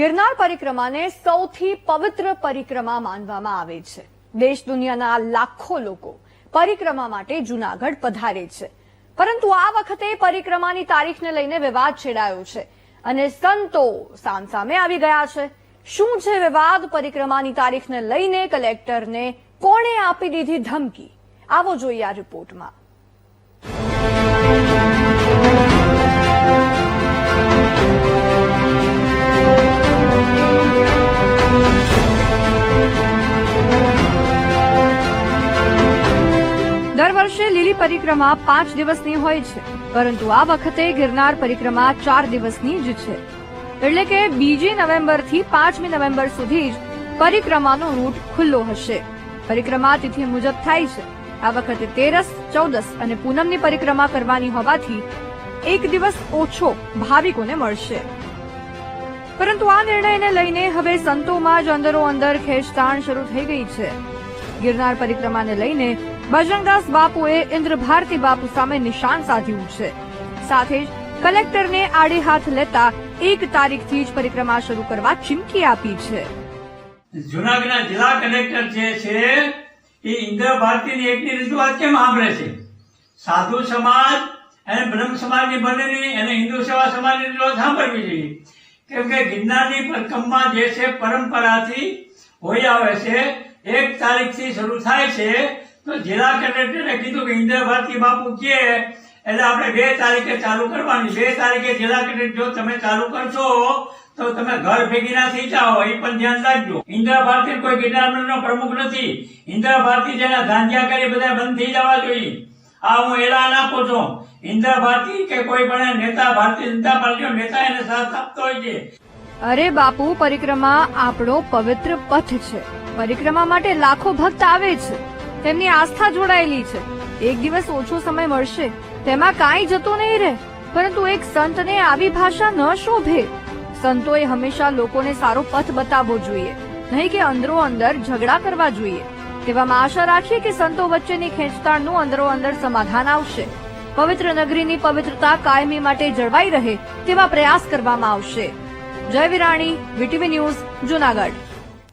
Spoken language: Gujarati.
ગિરનાર પરિક્રમાને સૌથી પવિત્ર પરિક્રમા માનવામાં આવે છે. દેશ દુનિયાના લાખો લોકો પરિક્રમા માટે જૂનાગઢ પધારે છે. પરંતુ આ વખતે પરિક્રમાની તારીખને લઈને વિવાદ છેડાયો છે અને સંતો સામસામે આવી ગયા છે. શું છે વિવાદ? પરિક્રમાની તારીખને લઈને કલેક્ટરને કોણે આપી દીધી ધમકી? આવો જોઈએ આ રિપોર્ટમાં. પરિક્રમા પાંચ દિવસની હોય છે, પરંતુ આ વખતે ગિરનાર પરિક્રમા ચાર દિવસની જ છે. એટલે કે બીજી નવેમ્બરથી પાંચમી નવેમ્બર સુધી જ પરિક્રમાનો રૂટ ખુલ્લો હશે. પરિક્રમા તિથિ મુજબ થાય છે. આ વખતે તેરસ, ચૌદસ અને પૂનમની પરિક્રમા કરવાની હોવાથી એક દિવસ ઓછો ભાવિકોને મળશે. પરંતુ આ નિર્ણયને લઈને હવે સંતોમાં જ અંદરો અંદર ખેંચતાણ શરૂ થઈ ગઈ છે. ગિરનાર પરિક્રમાને લઈને બજરંગદાસ બાપુએ ઇન્દ્ર ભારતી બાપુ સામે નિશાન સાધ્યું છે. સાથે જ કલેક્ટરને આડે હાથ લેતા એક તારીખથી જ પરિક્રમા શરૂ કરવા ચીમકી આપી છે. જુનાગઢના જિલ્લા કલેક્ટર જે છે, એ ઇન્દ્ર ભારતીની એકની રજૂઆત કેમ સાંભળે છે? સાધુ સમાજ અને બ્રહ્મ સમાજની બનેલી અને હિન્દુ સેવા સમાજની રજૂઆત સાંભળવી જોઈએ. કેમ કે ગિરનારની પરિક્રમા જે છે, પરંપરાથી હોય આવે છે, એક તારીખથી શરૂ થાય છે તો જિલ્લા કલેક્ટરે કીધું કે ઇન્દિરા ભારતી બાપુ કે, એટલે આપણે બે તારીખે ચાલુ કરવાની. બે તારીખે જિલ્લા કલેક્ટર, જો તમે ચાલુ કરશો, તો તમે ઘર ભેગી ના થઈ જાઓ, એ પણ ધ્યાન રાખજો. ઇન્દિરા ભારતી કોઈ ગિરનાર પ્રમુખ નથી. ઇન્દિરા ભારતી જેના ધાંધિયા કરી બધા બંધ થઈ જવા જોઈએ. આ હું એલાન આપું છું. ઇન્દિરા ભારતી કે કોઈ પણ નેતા, ભારતીય જનતા પાર્ટીનો નેતા એને સાથ આપતો હોય છે. અરે બાપુ, પરિક્રમા આપણો પવિત્ર પથ છે. પરિક્રમા માટે લાખો ભક્ત આવે છે. તેમની આસ્થા જોડાયેલી છે. એક દિવસ ઓછો સમય મળશે, તેમાં કાંઈ જતો નહીં રહે, પરંતુ એક સંતને આવી ભાષા ન શોભે. સંતોએ હંમેશા લોકોને સારો પથ બતાવવો જોઈએ, નહીં કે અંદરો અંદર ઝઘડા કરવા જોઈએ. તેવામાં આશા રાખીએ કે સંતો વચ્ચેની ખેંચતાણનું અંદરો અંદર સમાધાન આવશે. પવિત્ર નગરીની પવિત્રતા કાયમી માટે જળવાઈ રહે તેવા પ્રયાસ કરવામાં આવશે. જય વિરાણી, વીટીવી ન્યૂઝ, જુનાગઢ.